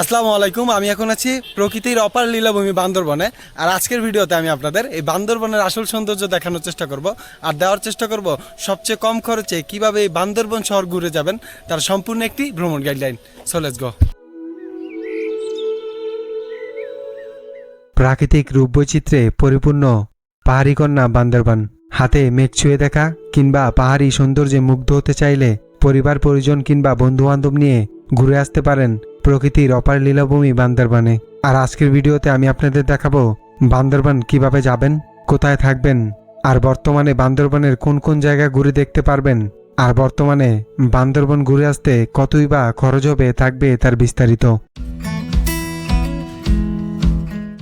আসসালামু আলাইকুম, আমি এখন আছি প্রকৃতির অপার লীলাভূমি বান্দরবনে, আর আজকের ভিডিওতে আমি আপনাদের এই বান্দরবনের আসল সৌন্দর্য দেখানোর চেষ্টা করব, আর দেওয়ার চেষ্টা করব সবচেয়ে কম খরচে কীভাবে এই বান্দরবন শহর ঘুরে যাবেন, তার সম্পূর্ণ একটি ভ্রমণ গাইডলাইন সো লেটস গো প্রাকৃতিক রূপবৈচিত্র্যে পরিপূর্ণ পাহাড়ি কন্যা বান্দরবান। হাতে মেঘ ছুঁয়ে দেখা কিংবা পাহাড়ি সৌন্দর্যে মুগ্ধ হতে চাইলে পরিবার, পরিজন কিংবা বন্ধু বান্ধব নিয়ে ঘুরে আসতে পারেন প্রকৃতির অপার লীলাভূমি বান্দরবানে। আর আজকের ভিডিওতে আমি আপনাদের দেখাবো বান্দরবান কীভাবে যাবেন, কোথায় থাকবেন, আর বর্তমানে বান্দরবানের কোন কোন জায়গা ঘুরে দেখতে পারবেন, আর বর্তমানে বান্দরবন ঘুরে আসতে কতই বা খরচ হবে থাকবে তার বিস্তারিত।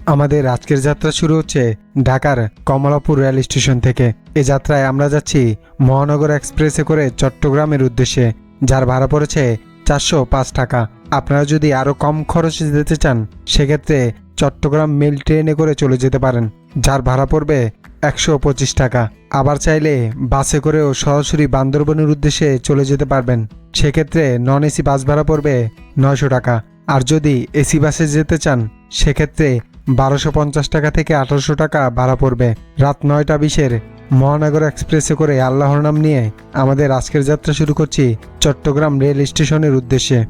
আমাদের আজকের যাত্রা শুরু হচ্ছে ঢাকার কমলাপুর রেল স্টেশন থেকে। এ যাত্রায় আমরা যাচ্ছি মহানগর এক্সপ্রেসে করে চট্টগ্রামের উদ্দেশ্যে, যার ভাড়া পড়েছে চারশো পাঁচ টাকা। আপনারা যদি আরও কম খরচে যেতে চান, সেক্ষেত্রে চট্টগ্রাম মেল ট্রেনে করে চলে যেতে পারেন, যার ভাড়া পড়বে একশো পঁচিশ টাকা। আবার চাইলে বাসে করেও সরাসরি বান্দরবনের উদ্দেশ্যে চলে যেতে পারবেন, সেক্ষেত্রে নন এসি বাস ভাড়া পড়বে নয়শো টাকা। আর যদি এসি বাসে যেতে চান, সেক্ষেত্রে বারোশো পঞ্চাশ টাকা থেকে আঠারোশো টাকা ভাড়া পড়বে। রাত নয়টা বিশের মহানগর এক্সপ্রেসে করে আল্লাহর নাম নিয়ে আমাদের আজকের যাত্রা শুরু করছি চট্টগ্রাম রেল স্টেশনের উদ্দেশ্যে।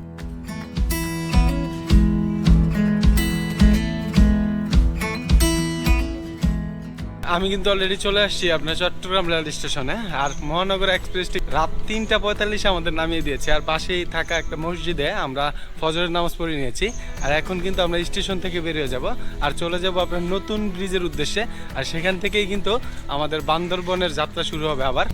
আমি কিন্তু অলরেডি চলে আসছি আপনার চট্টগ্রাম রেল স্টেশনে আর মহানগর এক্সপ্রেসটি রাত তিনটা পঁয়তাল্লিশে আমাদের নামিয়ে দিয়েছে। আর পাশেই থাকা একটা মসজিদে আমরা ফজরের নামাজ পড়ে নিয়েছি। আর এখন কিন্তু আমরা স্টেশন থেকে বেরিয়ে যাব, আর চলে যাব আপনার নতুন ব্রিজের উদ্দেশ্যে। আর সেখান থেকেই কিন্তু আমাদের বান্দরবনের যাত্রা শুরু হবে আবার।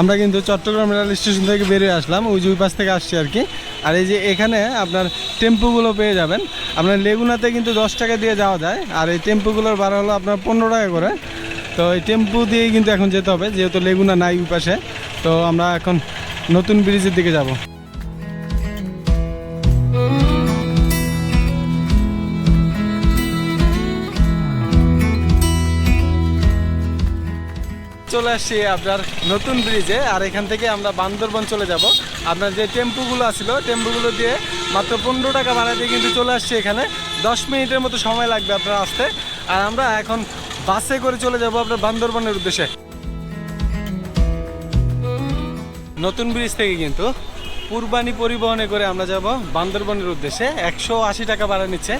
আমরা কিন্তু চট্টগ্রাম রেল স্টেশন থেকে বেরিয়ে আসলাম, ওই যে পাশ থেকে আসছি আর কি। আর এই যে এখানে আপনার টেম্পুগুলো পেয়ে যাবেন। আপনার লেগুনাতে কিন্তু দশ টাকা দিয়ে যাওয়া যায়, আর এই টেম্পুগুলোর ভাড়া হলো আপনার পনেরো টাকা করে। তো এই টেম্পু দিয়েই কিন্তু এখন যেতে হবে, যেহেতু লেগুনা নাই ওই পাশে। তো আমরা এখন নতুন ব্রিজের দিকে যাব। চলে আসছি আপনার নতুন ব্রিজে আর এখান থেকে আমরা বান্দরবন চলে যাব। আপনার যে টেম্পুগুলো আছিল, টেম্পুগুলো দিয়ে মাত্র পনেরো টাকা ভাড়া দিয়ে কিন্তু চলে আসছি এখানে। দশ মিনিটের মতো সময় লাগবে আপনার আসতে। আর আমরা এখন বাসে করে চলে যাব আপনার বান্দরবনের উদ্দেশ্যে। নতুন ব্রিজ থেকে কিন্তু পূর্বানি পরিবহনে করে আমরা যাব বান্দরবনের উদ্দেশ্যে। একশো আশি টাকা ভাড়া নিচ্ছে।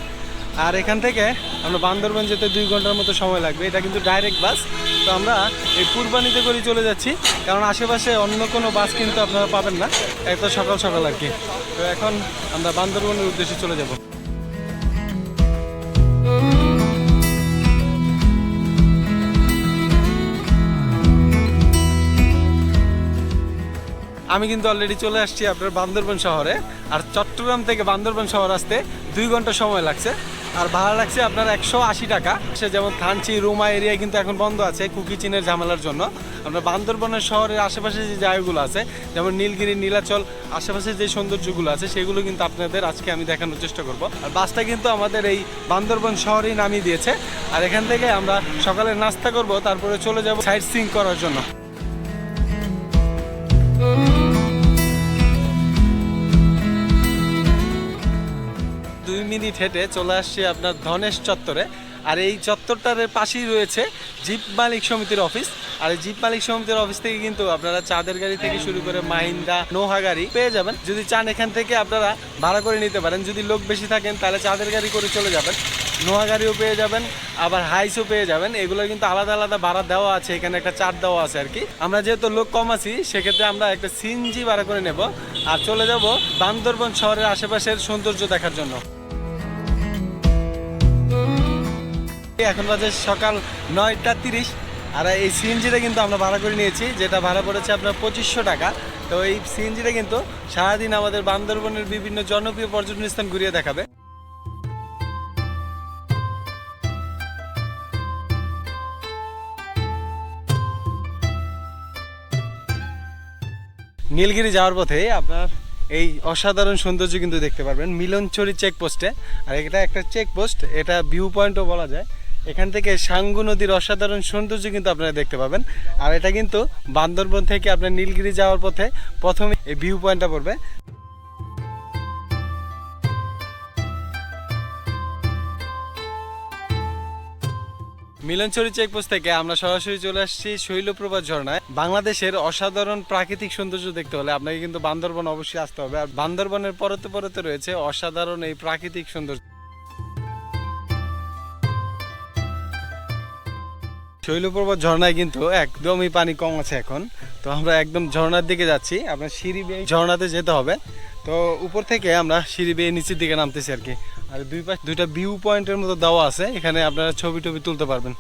আর এখান থেকে আমরা বান্দরবন যেতে দুই ঘণ্টার মতো সময় লাগবে। এটা কিন্তু ডাইরেক্ট বাস তো আমরা এই কুরবানিতে করে চলে যাচ্ছি। কারণ আশেপাশে অন্য কোনো বাস কিন্তু আপনারা পাবেন না। এত সকাল সকাল আর কি। তো এখন আমরা বান্দরবনের উদ্দেশ্যে চলে যাব। আমি কিন্তু অলরেডি চলে আসছি আপনার বান্দরবন শহরে। আর চট্টগ্রাম থেকে বান্দরবন শহর আসতে দুই ঘণ্টা সময় লাগছে। আর ভাড়া লাগছে আপনার একশো আশি টাকা। সে যেমন থানচি, রুমা এরিয়া কিন্তু এখন বন্ধ আছে, কুকি চিনের ঝামেলার জন্য। আপনার বান্দরবনের শহরের আশেপাশে যে জায়গাগুলো আছে, যেমন নীলগিরি, নীলাচল, আশেপাশে যে সৌন্দর্যগুলো আছে, সেগুলো কিন্তু আপনাদের আজকে আমি দেখানোর চেষ্টা করব। আর বাসটা কিন্তু আমাদের এই বান্দরবন শহরেই নামিয়ে দিয়েছে। আর এখান থেকে আমরা সকালে নাস্তা করব, তারপরে চলে যাব সাইট সিং করার জন্য। মিনিট হেঁটে চলে আসছি আপনার ধনেশ চত্বরে। আর এই চত্বরটার পাশেই রয়েছে জিপ মালিক সমিতির অফিস। আর জিপ মালিক সমিতির অফিস থেকে কিন্তু আপনারা চাঁদের গাড়ি থেকে শুরু করে মাহিন্দা নোহা গাড়ি পেয়ে যাবেন। যদি চান এখান থেকে আপনারা ভাড়া করে নিতে পারেন। যদি লোক বেশি থাকেন তাহলে চাঁদের গাড়ি করে চলে যাবেন। নোহা গাড়িও পেয়ে যাবেন, আবার হাইসও পেয়ে যাবেন। এগুলো কিন্তু আলাদা আলাদা ভাড়া দেওয়া আছে, এখানে একটা চার দেওয়া আছে আর কি। আমরা যেহেতু লোক কম আছি, সেক্ষেত্রে আমরা একটা সিনজি ভাড়া করে নেব। আর চলে যাব বান্দরবন শহরের আশেপাশের সৌন্দর্য দেখার জন্য। এখন বাজে সকাল নয়টা তিরিশ। আর এই সিএনজিটা কিন্তু আমরা ভাড়া করে নিয়েছি, যেটা ভাড়া পড়েছে আপনার পঁচিশশো টাকা। তো এই সিএনজিটা কিন্তু সারাদিন আমাদের বান্দরবনের বিভিন্ন জনপ্রিয় পর্যটন স্থান ঘুরিয়ে দেখাবে। নীলগিরি যাওয়ার পথে আপনার এই অসাধারণ সৌন্দর্য কিন্তু দেখতে পারবেন। মিলনচুরি চেকপোস্টে আর এটা একটা চেকপোস্ট এটা ভিউ পয়েন্টও বলা যায়। এখান থেকে সাঙ্গু নদীর অসাধারণ সৌন্দর্য কিন্তু আপনারা দেখতে পাবেন। আর এটা কিন্তু বান্দরবন থেকে আপনার নীলগিরি যাওয়ার পথে প্রথমে এই ভিউ পয়েন্টটা পড়বে। মিলনচুরি চেকপোস্ট থেকে আমরা সরাসরি চলে আসছি শৈলপ্রপাত ঝর্ণায়। বাংলাদেশের অসাধারণ প্রাকৃতিক সৌন্দর্য দেখতে হলে আপনাকে কিন্তু বান্দরবন অবশ্যই আসতে হবে। আর বান্দরবনের পরতে পরতে রয়েছে অসাধারণ এই প্রাকৃতিক সৌন্দর্য। শৈলপ্রপাত ঝর্ণায় কিন্তু একদমই পানি কম আছে এখন। তো আমরা একদম ঝর্ণার দিকে যাচ্ছি আপনার সিঁড়ি বেয়ে ঝর্ণাতে যেতে হবে। তো উপর থেকে আমরা সিঁড়ি বেয়ে নিচের দিকে নামতেছি আর কি। আর দুই পাশ, দুইটা ভিউ পয়েন্টের মতো দেওয়া আছে, এখানে আপনারা ছবি টবি তুলতে পারবেন।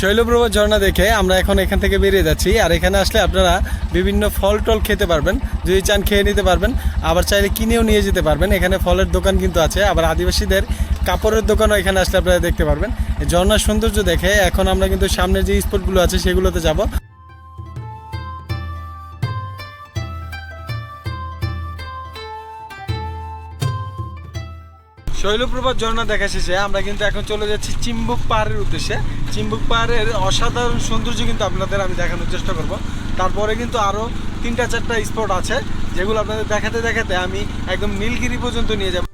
শৈলপ্রভা ঝর্ণা দেখে আমরা এখন এখান থেকে বেরিয়ে যাচ্ছি। আর এখানে আসলে আপনারা বিভিন্ন ফল টল খেতে পারবেন, যদি চান খেয়ে নিতে পারবেন। আবার চাইলে কিনেও নিয়ে যেতে পারবেন। এখানে ফলের দোকান কিন্তু আছে। আবার আদিবাসীদের কাপড়ের দোকানও এখানে আসলে আপনারা দেখতে পারবেন। ঝর্ণার সৌন্দর্য দেখে এখন আমরা কিন্তু সামনে যে স্পটগুলো আছে, সেগুলোতে যাব। শৈলপ্রপাত ঝর্ণা দেখা শেষে আমরা কিন্তু এখন চলে যাচ্ছি চিম্বুক পাহাড়ের উদ্দেশ্যে। চিম্বুক পাহাড়ের অসাধারণ সৌন্দর্য কিন্তু আপনাদের আমি দেখানোর চেষ্টা করব। তারপরে কিন্তু আরও তিনটা, চারটা স্পট আছে, যেগুলো আপনাদের দেখাতে দেখাতে আমি একদম নীলগিরি পর্যন্ত নিয়ে যাব।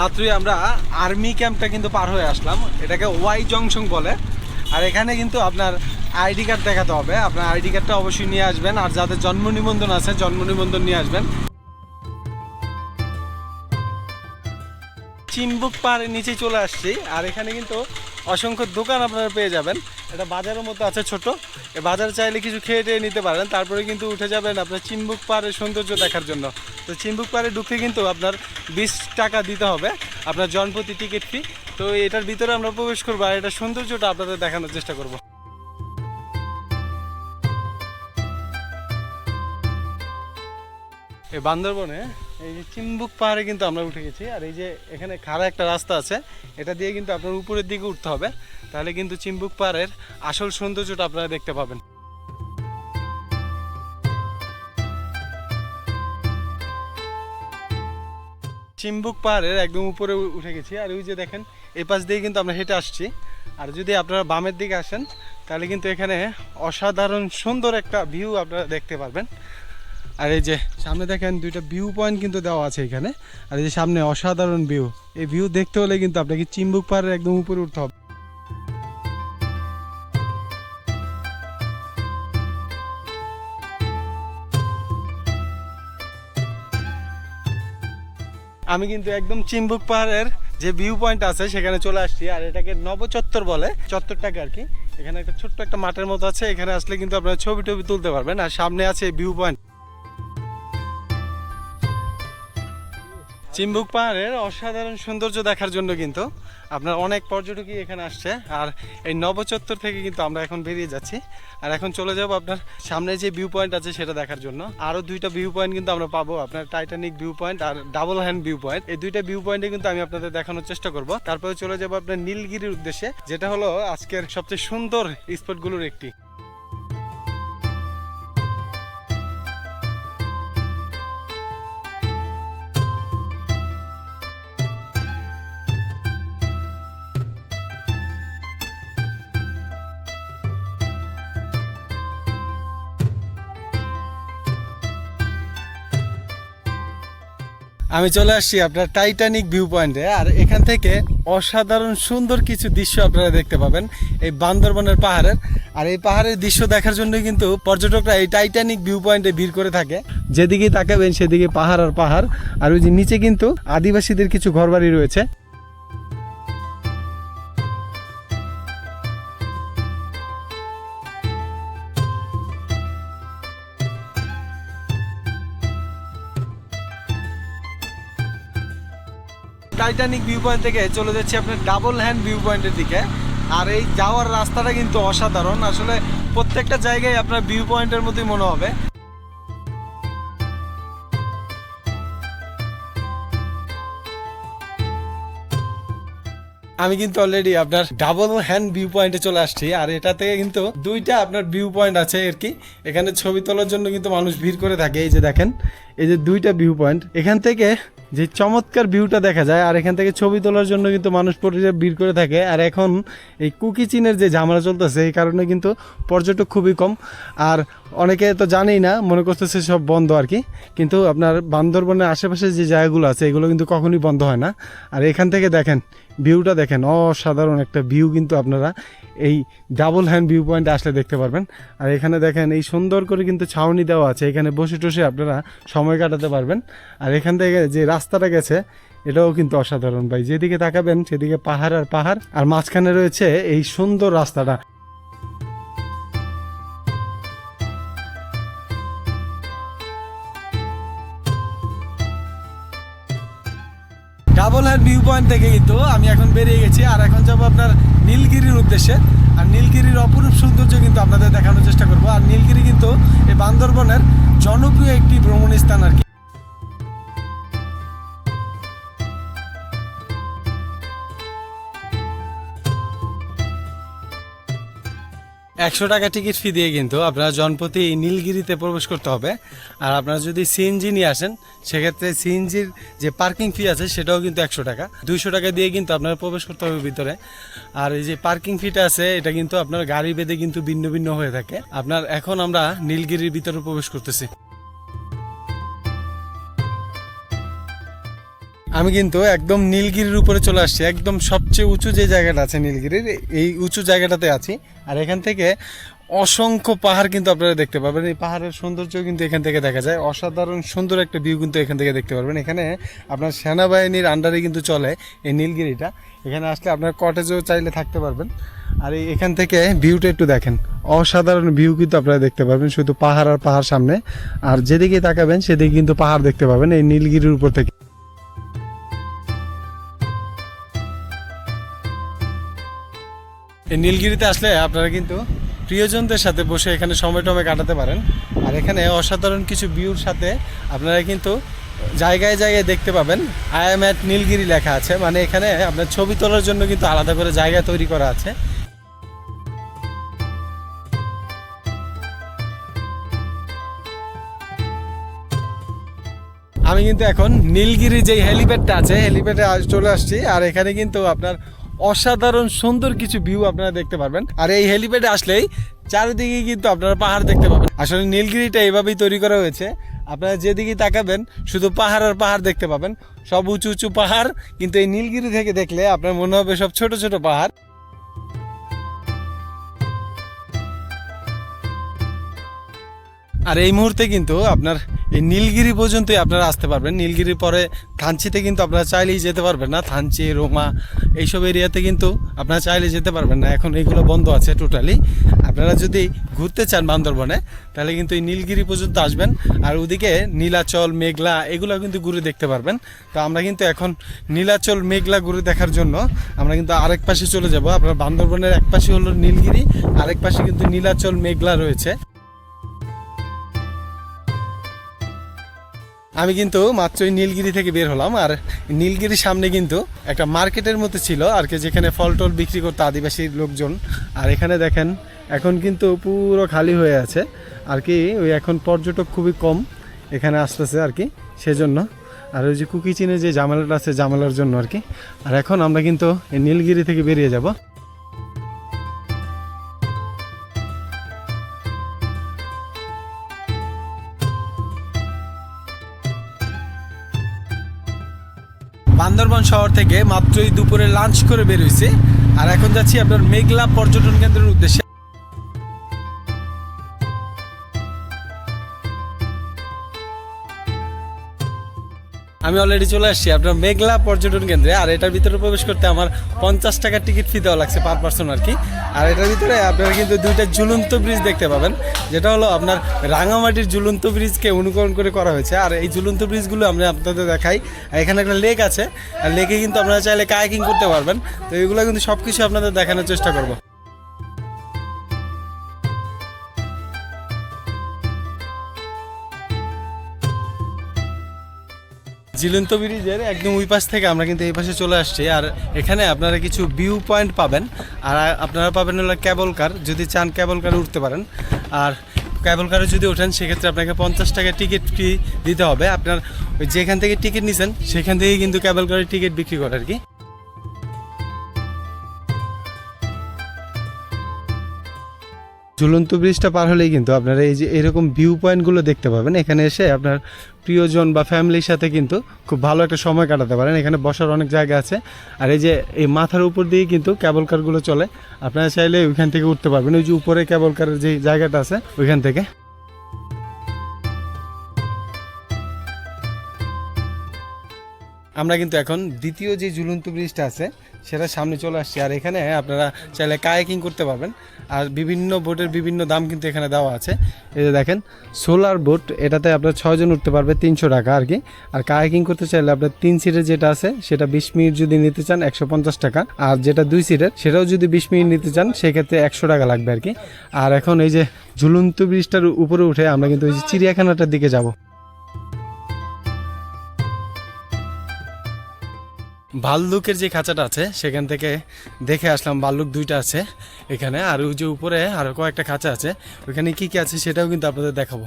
মাত্রই আমরা আর্মি ক্যাম্পটা কিন্তু পার হয়ে আসলাম। এটাকে ওয়াই জংশন বলে। আর এখানে কিন্তু আপনার আইডি কার্ড দেখাতে হবে। আপনার আইডি কার্ডটা অবশ্যই নিয়ে আসবেন। আর যাদের জন্ম নিবন্ধন আছে, জন্ম নিবন্ধন নিয়ে আসবেন। চিম্বুক পাহাড়ের নিচে চলে আসছি। আর এখানে কিন্তু অসংখ্য দোকান আপনারা পেয়ে যাবেন। এটা বাজারের মতো আছে ছোট। বাজার চাইলে কিছু খেয়ে টেয়ে নিতে পারেন। তারপরে কিন্তু উঠে যাবেন আপনার চিম্বুক পাহাড়ের সৌন্দর্য দেখার জন্য। তো চিম্বুক পাহাড়ে ঢুকতে কিন্তু আপনার বিশ টাকা দিতে হবে। আপনার জনপ্রতি টিকিট ফি তো এটার ভিতরে আমরা প্রবেশ করব আর এটার সৌন্দর্যটা আপনাদের দেখানোর চেষ্টা করব। এই বান্দরবনে এই যে চিম্বুক পাহাড়ে কিন্তু আমরা উঠে গেছি। আর এই যে এখানে খাড়া একটা রাস্তা আছে, এটা দিয়ে কিন্তু আপনার উপরের দিকে উঠতে হবে। তাহলে কিন্তু চিম্বুক পাহাড়ের আসল সৌন্দর্যটা আপনারা দেখতে পাবেন। চিম্বুক পাহাড়ের একদম উপরে উঠে গেছি। আর ওই যে দেখেন এই পাশ দিয়ে কিন্তু আমরা হেঁটে আসছি। আর যদি আপনারা বামের দিকে আসেন, তাহলে কিন্তু এখানে অসাধারণ সুন্দর একটা ভিউ আপনারা দেখতে পারবেন। আর এই যে সামনে দেখেন দুইটা ভিউ পয়েন্ট কিন্তু দেওয়া আছে এখানে। আর এই যে সামনে অসাধারণ ভিউ এই ভিউ দেখতে হলে কিন্তু আপনাকে চিম্বুক পাহাড়ের একদম উপরে উঠতে হবে। আমি কিন্তু একদম চিম্বুক পাহাড়ের যে ভিউ পয়েন্ট আছে সেখানে চলে আসছি। আর এটাকে নবচত্বর বলে, চত্বরটাকে আর কি। এখানে একটা ছোট্ট একটা মাঠের মতো আছে। এখানে আসলে কিন্তু আপনারা ছবি টবি তুলতে পারবেন। আর সামনে আছে ভিউ পয়েন্ট চিম্বুক পাহাড়ের অসাধারণ সৌন্দর্য দেখার জন্য কিন্তু আপনার অনেক পর্যটকই এখানে আসছে। আর এই নবচত্বর থেকে কিন্তু আমরা এখন বেরিয়ে যাচ্ছি। আর এখন চলে যাব আপনার সামনে যে ভিউ পয়েন্ট আছে সেটা দেখার জন্য। আরও দুইটা ভিউ পয়েন্ট কিন্তু আমরা পাবো, আপনার টাইটানিক ভিউ পয়েন্ট আর ডাবল হ্যান্ড ভিউ পয়েন্ট এই দুইটা ভিউ পয়েন্টে কিন্তু আমি আপনাদের দেখানোর চেষ্টা করব। তারপরে চলে যাব আপনার নীলগিরির উদ্দেশ্যে, যেটা হলো আজকের সবচেয়ে সুন্দর স্পটগুলোর একটি। আমি চলে আসছি আপনার টাইটানিক ভিউ পয়েন্টে আর এখান থেকে অসাধারণ সুন্দর কিছু দৃশ্য আপনারা দেখতে পাবেন এই বান্দরবনের পাহাড়ের। আর এই পাহাড়ের দৃশ্য দেখার জন্য কিন্তু পর্যটকরা এই টাইটানিক ভিউ পয়েন্টে ভিড় করে থাকে। যেদিকে তাকাবেন সেদিকে পাহাড় আর পাহাড়, আর ওই যে নিচে কিন্তু আদিবাসীদের কিছু ঘরবাড়ি রয়েছে। টাইটানিক ভিউ পয়েন্ট থেকে চলে যাচ্ছি আপনার ডাবল হ্যান্ড ভিউ পয়েন্টের দিকে। আর এই যাওয়ার রাস্তাটা কিন্তু অসাধারণ। আসলে প্রত্যেকটা জায়গায় আপনার ভিউ পয়েন্টের মতোই মনে হবে। আমি কিন্তু অলরেডি আপনার ডাবল হ্যান্ড ভিউ পয়েন্টে চলে আসছি। আর এটা থেকে কিন্তু দুইটা আপনার ভিউ পয়েন্ট আছে আর কি। এখানে ছবি তোলার জন্য কিন্তু মানুষ ভিড় করে থাকে। এই যে দেখেন, এই যে দুইটা ভিউ পয়েন্ট এখান থেকে যে চমৎকার ভিউটা দেখা যায়, আর এখান থেকে ছবি তোলার জন্য কিন্তু মানুষ ভিড় করে থাকে। আর এখন এই কুকি চীনের যে ঝামেলা চলতেছে, এই কারণে কিন্তু পর্যটক খুবই কম। আর অনেকে তো জানেই না, মনে করতেছে সব বন্ধ আর কি। কিন্তু আপনার বান্দরবনের আশেপাশে যে জায়গাগুলো আছে, এগুলো কিন্তু কখনোই বন্ধ হয় না। আর এখান থেকে দেখেন ভিউটা দেখেন, অসাধারণ একটা ভিউ কিন্তু আপনারা এই ডাবল হ্যান্ড ভিউ পয়েন্টে আসলে দেখতে পারবেন। আর এখানে দেখেন, এই সুন্দর করে কিন্তু ছাউনি দেওয়া আছে। এখানে বসে টসে আপনারা সময় কাটাতে পারবেন। আর এখান থেকে যে রাস্তাটা গেছে, এটাও কিন্তু অসাধারণ ভাই। যেদিকে তাকাবেন, সেদিকে পাহাড় আর পাহাড়। আর মাঝখানে রয়েছে এই সুন্দর রাস্তাটা। ডাবল ভিউ পয়েন্ট থেকে কিন্তু আমি এখন বেরিয়ে গেছি। আর এখন যাব আপনার নীলগিরির উদ্দেশ্যে। আর নীলগিরির অপরূপ সৌন্দর্য কিন্তু আপনাদের দেখানোর চেষ্টা করব। আর নীলগিরি কিন্তু এই বান্দরবনের জনপ্রিয় একটি ভ্রমণ স্থান আর কি। একশো টাকা টিকিট ফি দিয়ে কিন্তু আপনারা জনপতি নীলগিরিতে প্রবেশ করতে হবে। আর আপনারা যদি সিএনজি নিয়ে আসেন, সেক্ষেত্রে সিএনজির যে পার্কিং ফি আছে, সেটাও কিন্তু একশো টাকা। দুইশো টাকা দিয়ে কিন্তু আপনারা প্রবেশ করতে হবে ভিতরে। আর এই যে পার্কিং ফিটা আছে, এটা কিন্তু আপনার গাড়ি বেঁধে কিন্তু ভিন্ন ভিন্ন হয়ে থাকে। আপনার এখন আমরা নীলগিরির ভিতরে প্রবেশ করতেছি। আমি কিন্তু একদম নীলগিরির উপরে চলে আসছি। একদম সবচেয়ে উঁচু যে জায়গাটা আছে নীলগিরির, এই উঁচু জায়গাটাতে আছি। আর এখান থেকে অসংখ্য পাহাড় কিন্তু আপনারা দেখতে পাবেন এই পাহাড়ের সৌন্দর্য কিন্তু এখান থেকে দেখা যায়। অসাধারণ সুন্দর একটা ভিউ কিন্তু এখান থেকে দেখতে পারবেন। এখানে আপনার সেনাবাহিনীর আন্ডারে কিন্তু চলে এই নীলগিরিটা। এখানে আসলে আপনার কটেজও চাইলে থাকতে পারবেন। আর এই এখান থেকে ভিউটা একটু দেখেন। অসাধারণ ভিউ কিন্তু আপনারা দেখতে পারবেন, শুধু পাহাড় আর পাহাড় সামনে। আর যেদিকে তাকাবেন সেদিকে কিন্তু পাহাড় দেখতে পাবেন এই নীলগিরির উপর থেকে। এই নীলগিরিতে আসলে আপনারা কিন্তু প্রিয়জনদের সাথে বসে এখানে সময় টমে কাটাতে পারেন। আর এখানে অসাধারণ কিছু ভিউর সাথে আপনারা কিন্তু জায়গায় জায়গায় দেখতে পাবেন। আই এম অ্যাট নীলগিরি লেখা আছে। মানে এখানে আপনার ছবি তোলার জন্য কিন্তু আলাদা করে জায়গা তৈরি করা আছে। আমি কিন্তু এখন নীলগিরি যে হেলিপ্যাডটা আছে, হেলিপ্যাডে চলে আসছি। আর এখানে কিন্তু আপনার অসাধারণ সুন্দর কিছু ভিউ আপনারা দেখতে পারবেন। আর এই হেলিপ্যাডে আসলেই চারিদিকে কিন্তু আপনারা পাহাড় দেখতে পাবেন। আসলে নীলগিরিটা এইভাবেই তৈরি করা হয়েছে। আপনারা যেদিকে তাকাবেন, শুধু পাহাড় আর পাহাড় দেখতে পাবেন। সব উঁচু উঁচু পাহাড়, কিন্তু এই নীলগিরি থেকে দেখলে আপনার মনে হবে সব ছোট ছোট পাহাড়। আর এই মুহূর্তে কিন্তু আপনার এই নীলগিরি পর্যন্তই আপনারা আসতে পারবেন। নীলগিরির পরে থানচিতে কিন্তু আপনারা চাইলেই যেতে পারবেন না। থানচি, রোমা এইসব এরিয়াতে কিন্তু আপনারা চাইলে যেতে পারবেন না। এখন এইগুলো বন্ধ আছে টোটালি। আপনারা যদি ঘুরতে চান বান্দরবনে, তাহলে কিন্তু এই নীলগিরি পর্যন্ত আসবেন। আর ওদিকে নীলাচল, মেঘলা এগুলো কিন্তু ঘুরে দেখতে পারবেন। তো আমরা কিন্তু এখন নীলাচল, মেঘলা ঘুরে দেখার জন্য আমরা কিন্তু আরেক পাশে চলে যাব। আপনার বান্দরবনের এক পাশে হলো নীলগিরি, আরেক পাশে কিন্তু নীলাচল, মেঘলা রয়েছে। আমি কিন্তু মাত্রই নীলগিরি থেকে বের হলাম, আর নীলগিরির সামনে কিন্তু একটা মার্কেটের মতো ছিল, আর কি যেখানে ফল টল বিক্রি করতো আদিবাসী লোকজন। আর এখানে দেখেন, এখন কিন্তু পুরো খালি হয়ে আছে, আর কি ওই এখন পর্যটক খুবই কম এখানে আসতেছে, আর কি সেজন্য। আর ওই যে কুকি চিনে যে জামালাটা আছে জামালার জন্য, আর কি। আর এখন আমরা কিন্তু নীলগিরি থেকে বেরিয়ে যাব। বান্দরবান শহর থেকে মাত্রই দুপুরে লাঞ্চ করে বের হয়েছে। আর এখন যাচ্ছি আপনার মেঘলা পর্যটন কেন্দ্রের উদ্দেশ্যে। আমি অলরেডি চলে আসছি আপনার মেঘলা পর্যটন কেন্দ্রে, আর এটার ভিতরে প্রবেশ করতে আমার পঞ্চাশ টাকার টিকিট ফি দেওয়া লাগছে পার পার্সন আর কি। আর এটার ভিতরে আপনারা কিন্তু দুইটা ঝুলন্ত ব্রিজ দেখতে পাবেন, যেটা হলো আপনার রাঙামাটির ঝুলন্ত ব্রিজকে অনুকরণ করে করা হয়েছে। আর এই ঝুলন্ত ব্রিজগুলো আমরা আপনাদের দেখাই, আর এখানে একটা লেক আছে, আর লেকে কিন্তু আপনারা চাইলে কায়াকিং করতে পারবেন। তো এগুলো কিন্তু সব কিছু আপনাদের দেখানোর চেষ্টা করব। ঝুলন্ত ব্রিজের একদম ওই পাশ থেকে আমরা কিন্তু এই পাশে চলে আসছি। আর এখানে আপনারা কিছু ভিউ পয়েন্ট পাবেন। আর আপনারা পাবেন হলো ক্যাবল কার যদি চান ক্যাবল কারে উঠতে পারেন। আর ক্যাবল কারে যদি ওঠেন, সেক্ষেত্রে আপনাকে পঞ্চাশ টাকা টিকিট ফি দিতে হবে। আপনার ওই যেখান থেকে টিকিট নিছেন, সেখান থেকেই কিন্তু ক্যাবল কারের টিকিট বিক্রি করে আর কি। ঝুলন্ত ব্রিজটা পার হলেই কিন্তু আপনারা এই যে এরকম ভিউ পয়েন্টগুলো দেখতে পাবেন। এখানে এসে আপনার প্রিয়জন বা ফ্যামিলির সাথে কিন্তু খুব ভালো একটা সময় কাটাতে পারেন। এখানে বসার অনেক জায়গা আছে। আর এই যে এই মাথার উপর দিয়ে কিন্তু ক্যাবল কারগুলো চলে। আপনারা চাইলে ওইখান থেকে উঠতে পারবেন। ওই যে উপরে ক্যাবল কারের যে জায়গাটা আছে, ওইখান থেকে। আমরা কিন্তু এখন দ্বিতীয় যে ঝুলন্ত ব্রিজটা আছে সেটা সামনে চলে আসছে। আর এখানে আপনারা চাইলে কায়াকিং করতে পারবেন। আর বিভিন্ন বোটের বিভিন্ন দাম কিন্তু এখানে দেওয়া আছে। এই যে দেখেন, সোলার বোট, এটাতে আপনার ছয়জন উঠতে পারবে তিনশো টাকা আর কি। আর কায়াকিং করতে চাইলে আপনার তিন সিটের যেটা আছে, সেটা বিশ মিনিট যদি নিতে চান একশো পঞ্চাশ টাকা। আর যেটা দুই সিটের, সেটাও যদি বিশ মিনিট নিতে চান, সেক্ষেত্রে একশো টাকা লাগবে আর কি। আর এখন এই যে ঝুলন্ত ব্রিজটার উপরে উঠে আমরা কিন্তু ওই যে চিড়িয়াখানাটার দিকে যাব। ভাল্লুকের যে খাঁচাটা আছে, সেখান থেকে দেখে আসলাম ভাল্লুক দুইটা আছে এখানে। আর ওই যে উপরে আরও কয়েকটা খাঁচা আছে, ওইখানে কি কি আছে সেটাও কিন্তু আপনাদের দেখাবো।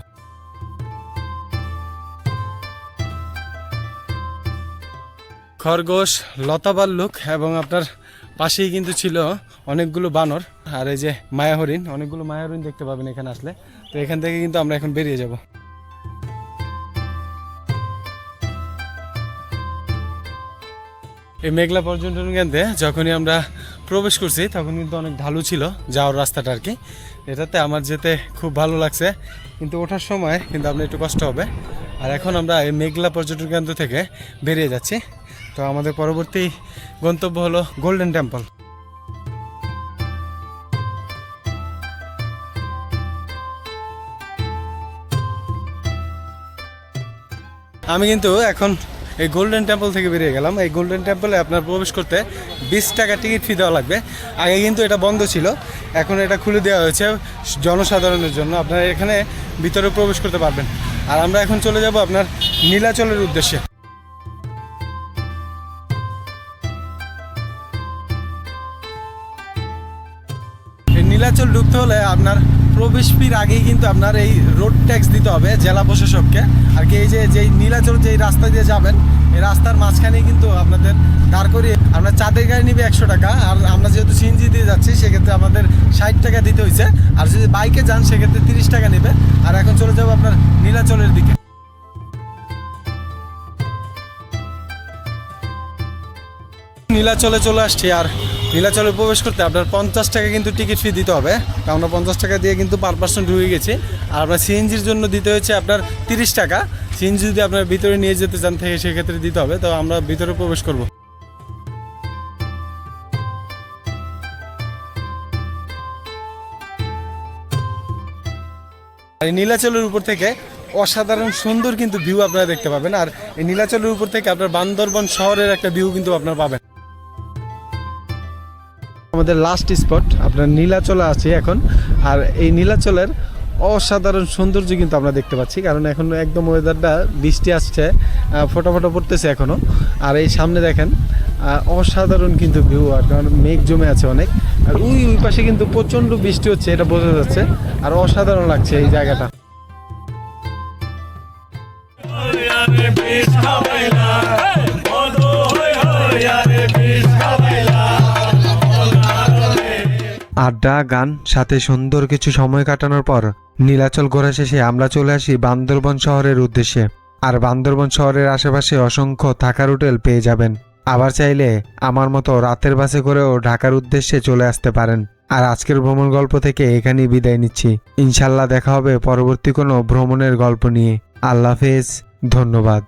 খরগোশ, লতা ভাল্লুক এবং আপনার পাশেই কিন্তু ছিল অনেকগুলো বানর। আর এই যে মায়া হরিণ অনেকগুলো মায়া হরিণ দেখতে পাবেন এখানে আসলে। তো এখান থেকে কিন্তু আমরা এখন বেরিয়ে যাব। এই মেঘলা পর্যটন কেন্দ্রে যখনই আমরা প্রবেশ করছি, তখন কিন্তু অনেক ঢালু ছিল যাওয়ার রাস্তাটা আর কি। এটাতে আমার যেতে খুব ভালো লাগছে। কিন্তু ওঠার সময় কিন্তু আপনার একটু কষ্ট হবে। আর এখন আমরা এই মেঘলা পর্যটন কেন্দ্র থেকে বেরিয়ে যাচ্ছি। তো আমাদের পরবর্তী গন্তব্য হলো গোল্ডেন টেম্পল আমি কিন্তু এখন এই গোল্ডেন টেম্পল থেকে বেরিয়ে গেলাম। এই গোল্ডেন টেম্পলে আপনার প্রবেশ করতে বিশ টাকা টিকিট ফি দেওয়া লাগবে। আগে কিন্তু এটা বন্ধ ছিল। এখন এটা খুলে দেওয়া হয়েছে জনসাধারণের জন্য। আপনারা এখানে ভিতরে প্রবেশ করতে পারবেন। আর আমরা এখন চলে যাব আপনার নীলাচলের উদ্দেশ্যে। নীলাচল ঢুকতে হলে আপনার প্রবেশ ফির আগেই কিন্তু আপনার এই রোড ট্যাক্স দিতে হবে জেলা প্রশাসককে। আর কি এই যে, যেই নীলাচল যেই রাস্তা দিয়ে যাবেন, এই রাস্তার মাঝখানেই কিন্তু আপনাদের দাঁড় করিয়ে আপনার চাঁদের গাড়ি নিবে একশো টাকা, আর আমরা যেহেতু সিএনজি দিয়ে যাচ্ছি, সেক্ষেত্রে আমাদের ষাট টাকা দিতে হয়েছে আর যদি বাইকে যান, সেক্ষেত্রে তিরিশ টাকা নেবে। আর এখন চলে যাব আপনার নীলাচলের দিকে। নীলাচলে চলে আসছি, আর নীলাচলে প্রবেশ করতে আপনার পঞ্চাশ টাকা কিন্তু টিকিট ফি দিতে হবে। আমরা পঞ্চাশ টাকা দিয়ে কিন্তু পার পার্সন ঢুকে গেছি। আর আপনার সিএনজির জন্য দিতে হচ্ছে আপনার তিরিশ টাকা। সিএনজি যদি আপনার ভিতরে নিয়ে যেতে চান থেকে সেক্ষেত্রে দিতে হবে। তো আমরা ভিতরে প্রবেশ করব। নীলাচলের উপর থেকে অসাধারণ সুন্দর কিন্তু ভিউ আপনারা দেখতে পাবেন। আর এই নীলাচলের উপর থেকে আপনার বান্দরবন শহরের একটা ভিউ কিন্তু আপনারা পাবেন। আমাদের লাস্ট স্পট আপনার নীলাচলে আছে এখন, আর এই নীলাচলের অসাধারণ সৌন্দর্য কিন্তু আমরা দেখতে পাচ্ছি, কারণ এখন একদম ওয়েদারটা বৃষ্টি আসছে ফোটা ফোটা পড়তেছে এখনও, আর এই সামনে দেখেন অসাধারণ কিন্তু ভিউ আর কারণ মেঘ জমে আছে অনেক, আর ওই ওই পাশে কিন্তু প্রচণ্ড বৃষ্টি হচ্ছে, এটা বোঝা যাচ্ছে, আর অসাধারণ লাগছে এই জায়গাটা। আরে আড্ডা, গান, সাথে সুন্দর কিছু সময় কাটানোর পর নীলাচল ঘোরা শেষে আমরা চলে আসি বান্দরবন শহরের উদ্দেশ্যে। আর বান্দরবন শহরের আশেপাশে অসংখ্য থাকার হোটেল পেয়ে যাবেন। আবার চাইলে আমার মতো রাতের বাসে করেও ঢাকার উদ্দেশ্যে চলে আসতে পারেন। আর আজকের ভ্রমণ গল্প থেকে এখানেই বিদায় নিচ্ছি। ইনশাল্লাহ দেখা হবে পরবর্তী কোনো ভ্রমণের গল্প নিয়ে। আল্লাহ হাফেজ। ধন্যবাদ।